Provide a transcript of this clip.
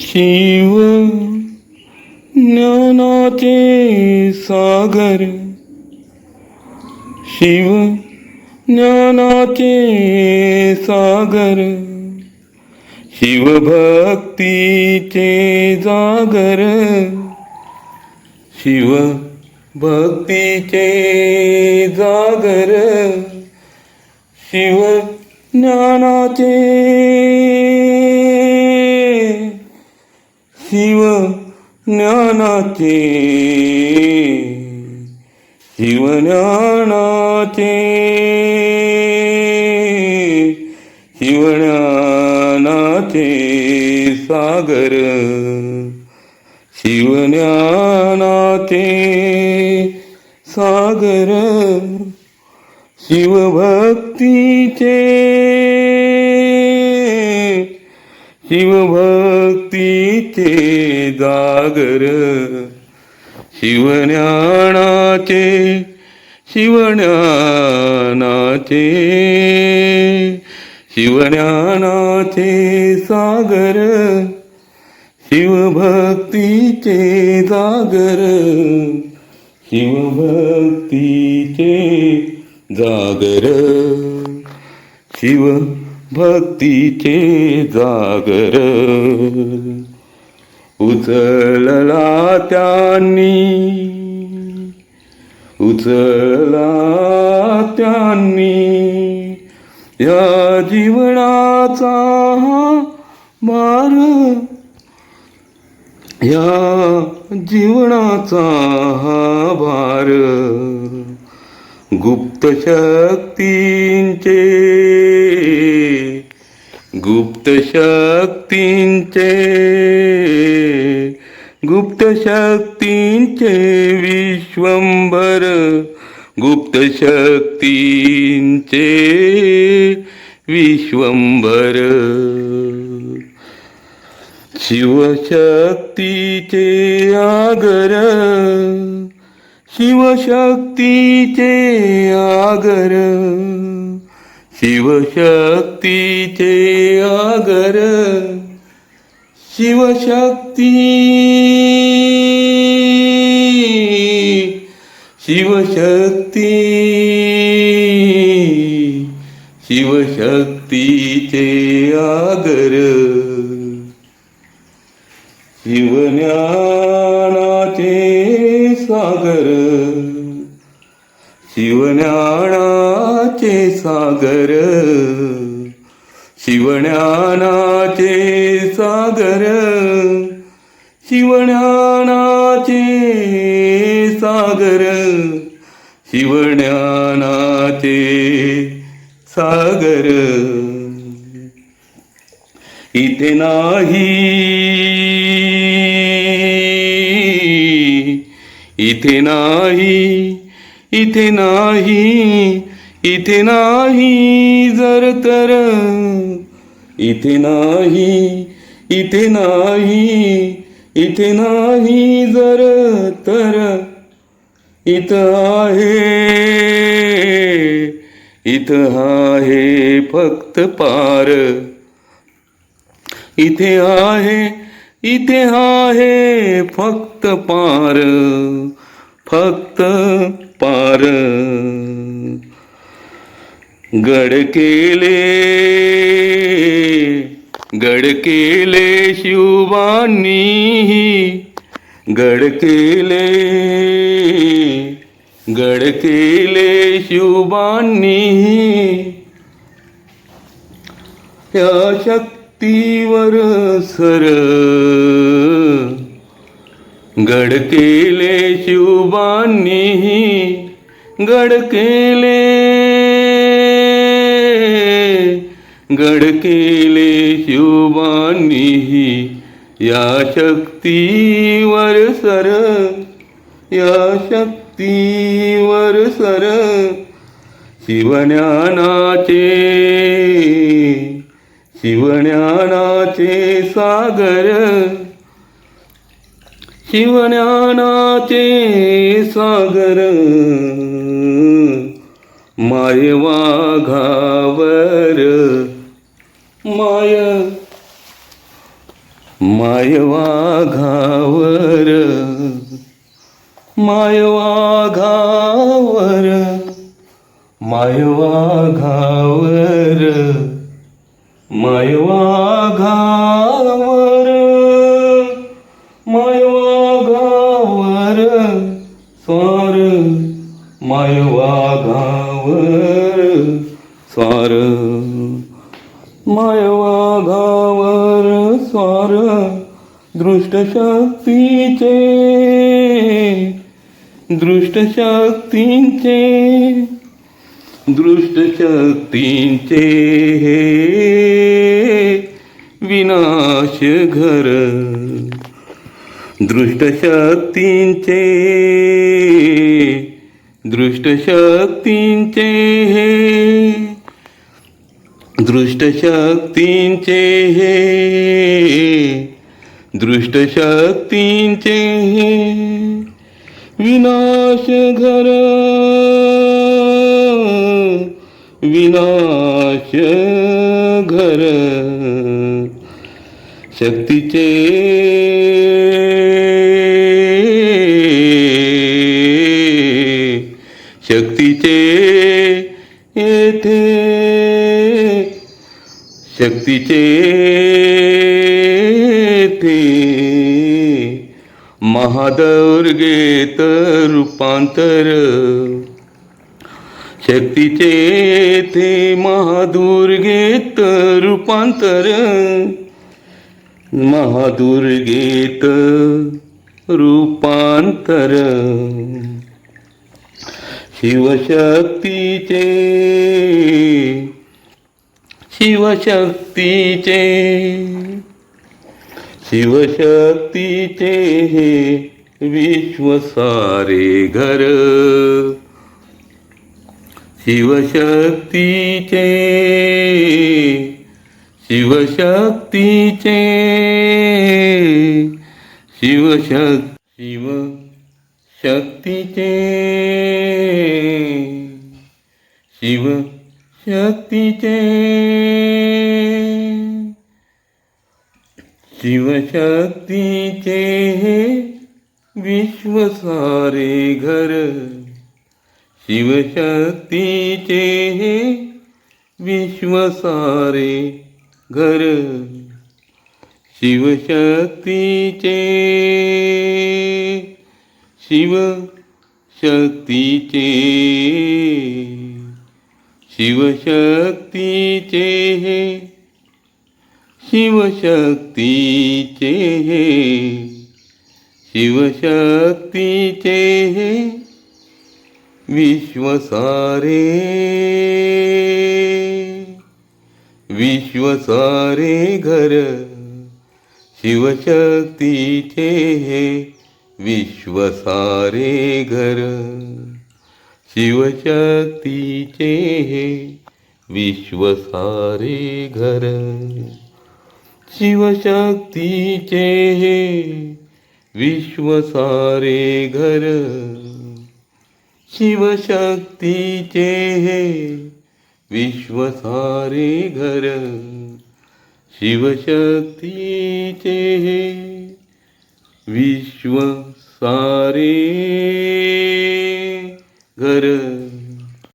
शिव ज्ञानाचे सागर। शिव ज्ञानाचे सागर। शिवभक्तीचे जागर। शिव भक्तीचे जागर। शिव ज्ञानाचे शिव ज्ञानाचे. शिव ज्ञानाचे. शिव ज्ञानाचे सागर. शिव ज्ञानाचे सागर. शिवभक्तीचे शिवभक्तीचे जागर शिवज्ञानाचे शिवज्ञानाचे शिवज्ञानाचे सागर शिवभक्तीचे जागर शिवभक्तीचे जागर शिव भक्तीचे जागर. उचलला त्यांनी उचलला त्यांनी. या जीवनाचा हा मार या जीवनाचा हा भार. गुप्त शक्तींचे गुप्त शक्तींचे गुप्त शक्तींचे विश्वंभर. गुप्त शक्तींचे विश्वंभर. शिवशक्तीचे आगर शिवशक्तीचे आगर. शिवशक्तीचे आगर. शिवशक्ती. शिवशक्ती. शिवशक्तीचे आगर. शिवज्ञानाचे सागर. शिवज्ञानाचे सागर. शिवज्ञानाचे सागर. शिवज्ञानाचे सागर. शिवज्ञानाचे सागर. इथे नाही. इथे नाही. इथे नाही इथे नाही जर तर. इथे नाही इथे नाही इथे नाही जर तर. इथं आहे इथं आहे फक्त पार. इथे आहे इथे आहे फक्त पार. फक्त पार. गड केले गड केले शिवानी. गड केले गड केले शिवानी. या शक्तीवर सर गड केले शिवबांनी गड केले गड केले शिवबांनी या शक्तीवर सर या शक्तीवर सर शिवज्ञानाचे शिवज्ञानाचे सागर शिवज्ञानाचे सागर मायवाघावर माय मायवाघावर मायवाघावर मायवाघावर मायवा मायवाघावर स्वार. मायवाघावर स्वार. दृष्टशक्तीचे दृष्टशक्तींचे दृष्टशक्तींचे हे विनाश घर. दृष्टशक्तींचे दृष्टशक्तींचे हे. दृष्टशक्तींचे हे. दृष्टशक्तींचे हे. विनाश घर विनाश घर शक्तीचे शक्तीचे येथे शक्तीचे ते महादौर्गेत रूपांतर. शक्तीचे येथे महादुर्गेत रूपांतर. महादुर्गेत रूपांतर. शिवशक्तीचे. शिवशक्तीचे. शिवशक्तीचे हे विश्व सारे घर. शिवशक्तीचे. शिवशक्तीचे. शिवशक् शिव शक्तीचे. शिव शक्तीचे. शिवशक्तीचे हे विश्व सारे घर. शिवशक्तीचे हे विश्व सारे घर. शिवशक्तीचे शिव शक्तीचे. शिवशक्तीचे हे. शिवशक्तीचे हे. शिवशक्तीचे हे. विश्व सारे. विश्व सारे घर. शिवशक्तीचे हे. विश्व सारे घर. शिवशक्तीचे हे विश्व सारे घर. शिवशक्तीचे हे विश्व सारे घर. शिवशक्तीचे हे विश्व सारे घर. शिवशक्तीचे हे विश्व सारे घर